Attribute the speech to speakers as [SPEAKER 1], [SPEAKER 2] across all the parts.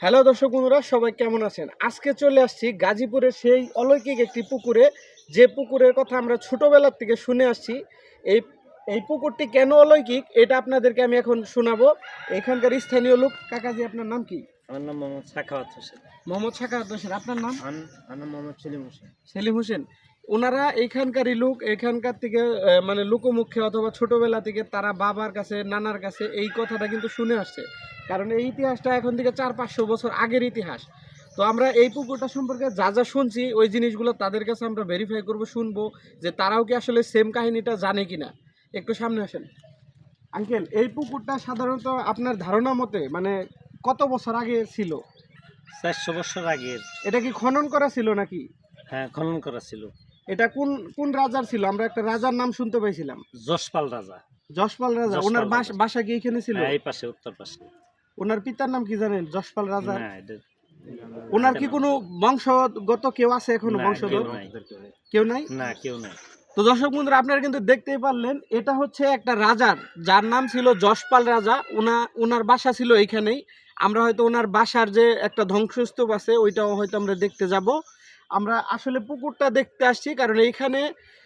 [SPEAKER 1] Hello দর্শক বন্ধুরা সবাই কেমন আছেন? আজকে চলে আসছি গাজীপুরের সেই অলৌকিক একটি পুকুরে। যে পুকুরের কথা আমরা ছোটোবেলার থেকে শুনে আসছি এই এই পুকুরটি কেন অলৌকিক এটা আপনাদেরকে আমি এখন শোনাবো। এখানকার স্থানীয় লোক কাকাজি আপনার নাম কি?
[SPEAKER 2] আমার নাম মোহাম্মদ সাখাওয়াত হোসেন।
[SPEAKER 1] মোহাম্মদ শাকাত হোসেন আপনার নাম?
[SPEAKER 2] আন- আমার নাম মোহাম্মদ সেলিম হোসেন।
[SPEAKER 1] সেলিম হোসেন। ওনারা এইখানকারই লোক এখানকার থেকে মানে লোকমুখে অথবা ছোটবেলা থেকে তারা বাবার কাছে নানার কাছে এই কথাটা কিন্তু শুনে আসছে। কারণ এই ইতিহাসটা এখন থেকে চার পাঁচশো বছর আগের ইতিহাস। তো আমরা এই পুকুরটা সম্পর্কে যা যা শুনছি ওই জিনিসগুলো তাদের কাছে আমরা ভেরিফাই করব শুনব যে তারাও কি আসলে সেম কাহিনীটা জানে কিনা। একটু সামনে আসেন। আঙ্কেল এই পুকুরটা সাধারণত আপনার ধারণা মতে মানে কত বছর আগে ছিল?
[SPEAKER 2] চারশো বছর আগের।
[SPEAKER 1] এটা কি খনন করা ছিল নাকি?
[SPEAKER 2] হ্যাঁ খনন করা ছিল।
[SPEAKER 1] এটা কোন কোন রাজার ছিল? আমরা একটা রাজার নাম শুনতে পাইছিলাম।
[SPEAKER 2] যশপাল রাজা।
[SPEAKER 1] যশপাল রাজা ওনার বাসা কি এখানে ছিল?
[SPEAKER 2] হ্যাঁ, এই পাশে উত্তর পাশে।
[SPEAKER 1] ওনার পিতার নাম কি জানেন যশপাল রাজা?
[SPEAKER 2] না এটা
[SPEAKER 1] ওনার কি কোনো বংশগত কেউ আছে
[SPEAKER 2] এখনও নাই।
[SPEAKER 1] কেউ নাই?
[SPEAKER 2] না কেউ নাই।
[SPEAKER 1] তো দর্শক বন্ধুরা আপনারা কিন্তু দেখতেই পারলেন এটা হচ্ছে একটা রাজার যার নাম ছিল যশপাল রাজা। ওনা ওনার বাসা ছিল এইখানেই। আমরা হয়তো ওনার বাসার যে একটা ধ্বংসস্তূপ আছে ওইটাও হয়তো আমরা দেখতে যাব। আমরা আসলে পুকুরটা দেখতে আসছি কারণ এইখানে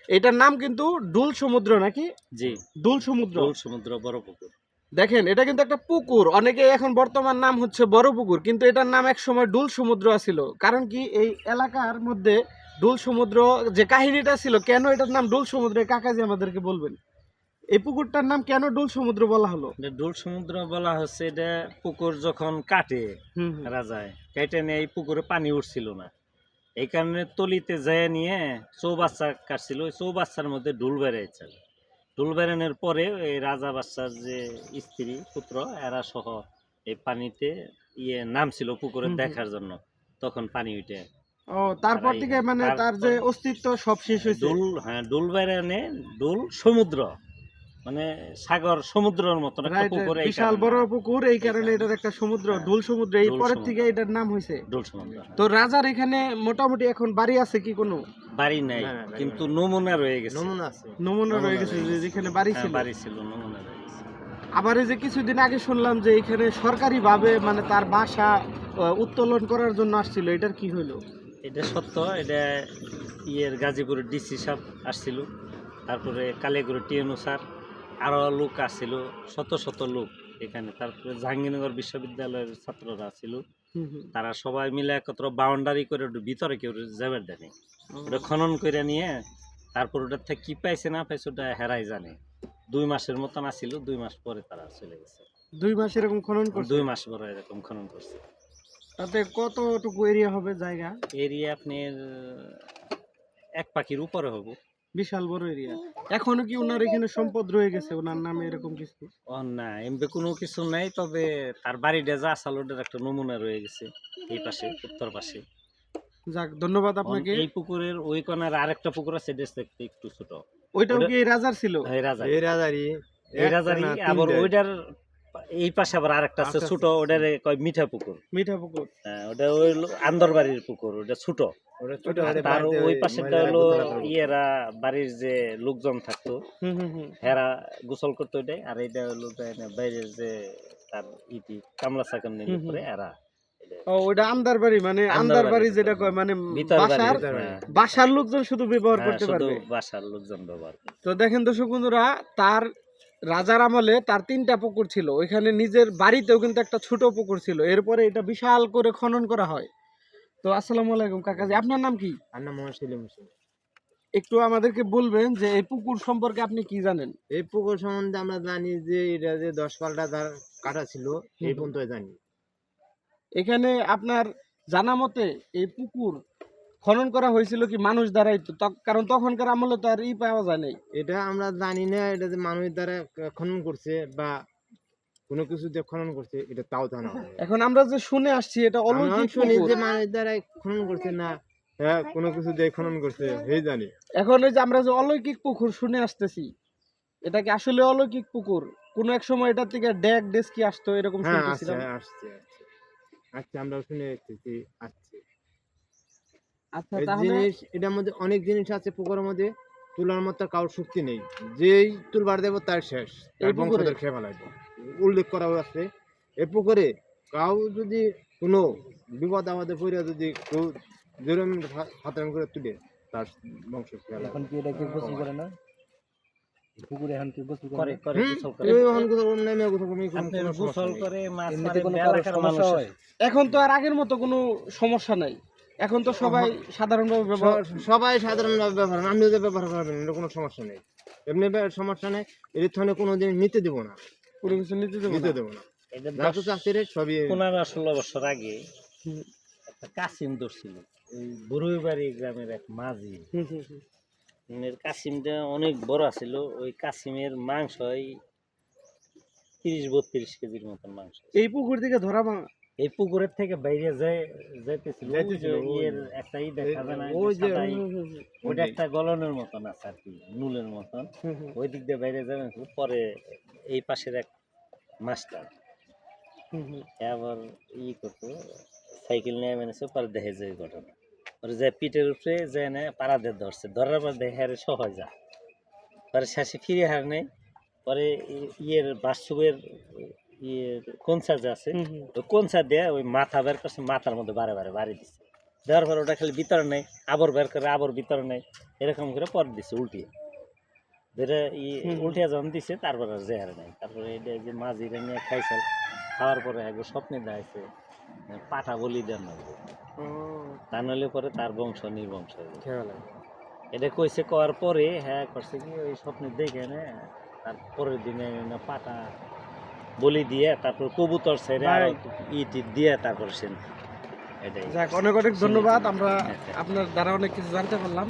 [SPEAKER 1] এটার নাম কিন্তু ডুল সমুদ্র নাকি?
[SPEAKER 2] জি।
[SPEAKER 1] ডুল সমুদ্র।
[SPEAKER 2] দোল সমুদ্র বড় পুকুর।
[SPEAKER 1] দেখেন এটা কিন্তু একটা পুকুর। অনেকে এখন বর্তমান নাম হচ্ছে বড় পুকুর কিন্তু এটার নাম এক সময় ডুল সমুদ্র ছিল কারণ কি এই এলাকার মধ্যে ডুল সমুদ্র যে কাহিনীটা ছিল কেন এটার নাম ডুল সমুদ্র এই কাকাজি আমাদেরকে বলবেন। এই পুকুরটার নাম কেন ডুল সমুদ্র বলা হলো?
[SPEAKER 2] দোল সমুদ্র বলা হচ্ছে এটা পুকুর যখন কাটে। রাজায় কেটে নিয়ে এই পুকুরে পানি উঠছিল না। এই কারণে তলিতে যায় নিয়ে চৌবাচ্চা কাটছিল। ওই চৌবাচ্চার মধ্যে ডুল বেড়েছে ডুল বেড়ানোর পরে এই রাজা বাচ্চার যে স্ত্রী পুত্র এরা সহ এই পানিতে ইয়ে নামছিল পুকুরে। দেখার জন্য। তখন পানি উঠে
[SPEAKER 1] ও তারপর থেকে মানে তার যে অস্তিত্ব সব শেষ হয়েছে?
[SPEAKER 2] ডুল হ্যাঁ ডুল বেড়ানে ডুল সমুদ্র। মানে সাগর সমুদ্রের মতন একটা পুকুর
[SPEAKER 1] বিশাল বড় পুকুর এই কারণে। এটার একটা সমুদ্র
[SPEAKER 2] হ্যাঁ,
[SPEAKER 1] ডুল সমুদ্র এই পরের থেকে এটার নাম হয়েছে
[SPEAKER 2] ডুল সমুদ্র। হ্যাঁ।
[SPEAKER 1] তো রাজার এখানে মোটামুটি এখন বাড়ি আছে কি কোনো?
[SPEAKER 2] বাড়ি নাই
[SPEAKER 3] বাড়ি
[SPEAKER 2] কিন্তু নমুনা রয়ে গেছে।
[SPEAKER 3] নমুনা আছে।
[SPEAKER 1] নমুনা রয়ে গেছে। যেখানে বাড়ি
[SPEAKER 2] হ্যাঁ,
[SPEAKER 1] ছিল।
[SPEAKER 2] বাড়ি ছিল নমুনা রয়ে গেছে।
[SPEAKER 1] আবার এই যে কিছুদিন আগে শুনলাম যে এখানে সরকারি ভাবে মানে তার বাসা উত্তোলন করার জন্য আসছিল এটার কি হলো
[SPEAKER 2] এটা সত্য এটা ইয়ের গাজীপুরের ডিসি সাহেব আসছিল তারপরে কালীগুড়ি টিএনও স্যার আরও লোক আসছিল শত শত লোক এখানে। তারপরে জাহাঙ্গীরনগর বিশ্ববিদ্যালয়ের ছাত্ররা ছিল তারা সবাই মিলে একত্র বাউন্ডারি করে ভিতরে কেউ যাবার দেয়নি ওটা খনন করে নিয়ে তারপর ওটার থেকে কি পাইছে না পাইছে ওটা হেরাই জানে। দুই মাসের মতন আসছিল দুই মাস পরে তারা চলে গেছে।
[SPEAKER 1] দুই মাস এরকম খনন করছে?
[SPEAKER 2] দুই মাস পরে এরকম খনন করছে।
[SPEAKER 1] তাতে কতটুকু এরিয়া হবে জায়গা?
[SPEAKER 2] এরিয়া আপনার এক পাখির উপরে হব।
[SPEAKER 1] বিশাল বড় এরিয়া এখনও কি ওনার এখানে সম্পদ রয়ে গেছে? ওনার নামে এরকম কিছু?
[SPEAKER 2] ও না এমনি কোনো কিছু নাই তবে তার বাড়িটা যা আসাল ওটার একটা নমুনা রয়ে গেছে এই পাশে উত্তর পাশে।
[SPEAKER 1] যাক ধন্যবাদ আপনাকে।
[SPEAKER 2] এই পুকুরের ওই কোনার আরেকটা পুকুর আছে এটা দেখতে একটু ছোট।
[SPEAKER 1] ওইটাও কি এই রাজার ছিল?
[SPEAKER 2] এই রাজা
[SPEAKER 3] এই রাজারি
[SPEAKER 2] এই রাজারই আবার ওইটার এই পাশে আবার আরেকটা আছে
[SPEAKER 3] আচ্ছা,
[SPEAKER 2] ছোট ওটার কয় মিঠা পুকুর।
[SPEAKER 1] মিঠা পুকুর।
[SPEAKER 2] হ্যাঁ, ওটা ওই লো- আন্দর বাড়ির পুকুর ওটা ছোট।
[SPEAKER 3] ওটা
[SPEAKER 2] তার ওই পাশেরটা হলো ইয়েরা বাড়ির যে লোকজন থাকতো হেরা গোসল করতো ওইটাই আর এইটা হলো বাইরের যে তার ইটি কামলা সাকাম
[SPEAKER 1] হুম।
[SPEAKER 2] পরে এরা।
[SPEAKER 1] ও ওইটা আন্দার বাড়ি মানে
[SPEAKER 2] আন্দার
[SPEAKER 1] বাড়ি যেটা কয় মানে বাসার
[SPEAKER 3] বাড়ি।
[SPEAKER 2] হ্যাঁ,
[SPEAKER 1] বাসার লোকজন শুধু ব্যবহার
[SPEAKER 2] হ্যাঁ,
[SPEAKER 1] করতে পারবে?
[SPEAKER 2] বাসার লোকজন ব্যবহার
[SPEAKER 1] তো দেখেন দর্শক বন্ধুরা তার রাজার আমলে তার তিনটা পুকুর ছিল। ওইখানে নিজের বাড়িতেও কিন্তু একটা ছোট পুকুর ছিল। এরপরে এটা বিশাল করে খনন করা হয়। তো আসসালামু আলাইকুম কাকাজি আপনার নাম কি?
[SPEAKER 3] আর নাম হোসেন।
[SPEAKER 1] একটু আমাদেরকে বলবেন যে এই পুকুর সম্পর্কে আপনি কি জানেন?
[SPEAKER 3] এই পুকুর সম্বন্ধে আমরা জানি যে এটা যে দশ পাল্টা তার কাটা ছিল এই। পর্যন্ত জানি।
[SPEAKER 1] এখানে আপনার জানা মতে এই পুকুর খনন করা হয়েছিল কি মানুষ দ্বারাই তো কারণ তখনকার আমলে তো আর ই পাওয়া যায় নাই।
[SPEAKER 3] এটা আমরা জানি না এটা যে মানুষ দ্বারা খনন করছে বা কোনো কিছু দিয়ে খনন করছে এটা তাও জানা।
[SPEAKER 1] এখন আমরা যে শুনে আসছি এটা অলৌকিক
[SPEAKER 3] শুনি যে মানুষ দ্বারা খনন করছে না হ্যাঁ কোনো কিছু দিয়ে খনন করছে এই জানি।
[SPEAKER 1] এখন ওই যে আমরা যে অলৌকিক পুকুর শুনে আসতেছি এটা কি আসলে অলৌকিক পুকুর কোন এক সময় এটা থেকে ড্যাগ ডেস্কি আসতো এরকম
[SPEAKER 3] হ্যাঁ আসছে
[SPEAKER 1] শুনতেছিলাম।
[SPEAKER 3] আসছে আসছে আচ্ছা আমরা শুনে এসেছি আসছে
[SPEAKER 1] আচ্ছা তাহলে
[SPEAKER 3] জিনিস এটার মধ্যে অনেক জিনিস আছে পুকুরের মধ্যে। তুলার মতো কারোর শক্তি নেই। যেই তুলবার দেবো তার শেষ। তার বংশধর খেয়ে ফেলাইব। উল্লেখ করা আছে এ পুকুরে কাউ যদি কোনো বিপদ আমাদের পড়ে যদি কেউ যেরকম হাতাম করে তুলে তার বংশ
[SPEAKER 4] এখন কি এটা কেউ গোসল করে না? পুকুরে গোসল
[SPEAKER 2] করে?
[SPEAKER 4] করে
[SPEAKER 2] করে? গোসল করে।
[SPEAKER 3] নেমে
[SPEAKER 2] গোসল করে মাছ মারে মানুষ
[SPEAKER 1] এখন তো আর আগের মতো কোনো সমস্যা নাই। এখন তো সবাই সাধারণভাবে ব্যবহার
[SPEAKER 3] সবাই সাধারণভাবে ব্যবহার আপনি যদি ব্যবহার করবেন এটা কোনো সমস্যা নেই। এমনি সমস্যা নেই এর থানে কোনো দিন নিতে দেবো না।
[SPEAKER 1] কোনো কিছু নিতে দেবো
[SPEAKER 3] নিতে। দেবো না।
[SPEAKER 2] এটা
[SPEAKER 3] যা কিছু সবই
[SPEAKER 2] পনেরো ষোলো বছর আগে একটা কাসিম ধরছিল। ওই বরুইবাড়ি গ্রামের এক মাঝি। কাসিমটা অনেক বড় ছিল ওই কাসিমের মাংস এই তিরিশ বত্রিশ কেজির মতন মাংস।
[SPEAKER 1] এই পুকুর থেকে ধরা মা
[SPEAKER 2] এই পুকুরের থেকে বাইরে যায় যাইতেছিল যে ইয়ের একটা ই দেখা যায় না
[SPEAKER 3] ওই যে-
[SPEAKER 2] ওইটা একটা গলনের মতন আছে আর কি নুলের মতন। ওই দিক দিয়ে বাইরে যাবেন পরে এই পাশের এক মাস্টার। আবার ই করতো সাইকেল নিয়ে মেনেছে পরে দেখে যে এই ঘটনা। পরে যে পিঠের উপরে যে না পাড়াদের ধরছে ধরার পর দেখে আরে সহজ যা পরে শেষে ফিরে হার নেই পরে ইয়ের বাস্তবের ইয়ের কনসার যে আছে। কনসার দিয়ে ওই মাথা বের করছে মাথার মধ্যে বারে বারে বাড়ি দিচ্ছে দেওয়ার পর ওটা খালি ভিতরে নেই আবার বের করে আবার ভিতরে নেই এরকম করে পর দিছে উল্টিয়ে। ধরে ই উল্টিয়া যখন দিছে তারপরে আর জেহার নাই। তারপরে এটা যে মাঝিরা নিয়ে খাইছে খাওয়ার পরে একবার স্বপ্নে দেখাইছে পাঠা বলি দেন না। তা নইলে পরে তার বংশ নির্বংশ। এটা কইছে করার পরে হ্যাঁ করছে কি ওই স্বপ্নে দেখে না তার পরের দিনে পাটা বলি দিয়ে তারপর কবুতর ছেড়ে
[SPEAKER 1] ভাই।
[SPEAKER 2] দিয়ে তারপর সেন। এটাই।
[SPEAKER 1] অনেক অনেক ধন্যবাদ। আমরা আপনার দ্বারা অনেক কিছু জানতে পারলাম।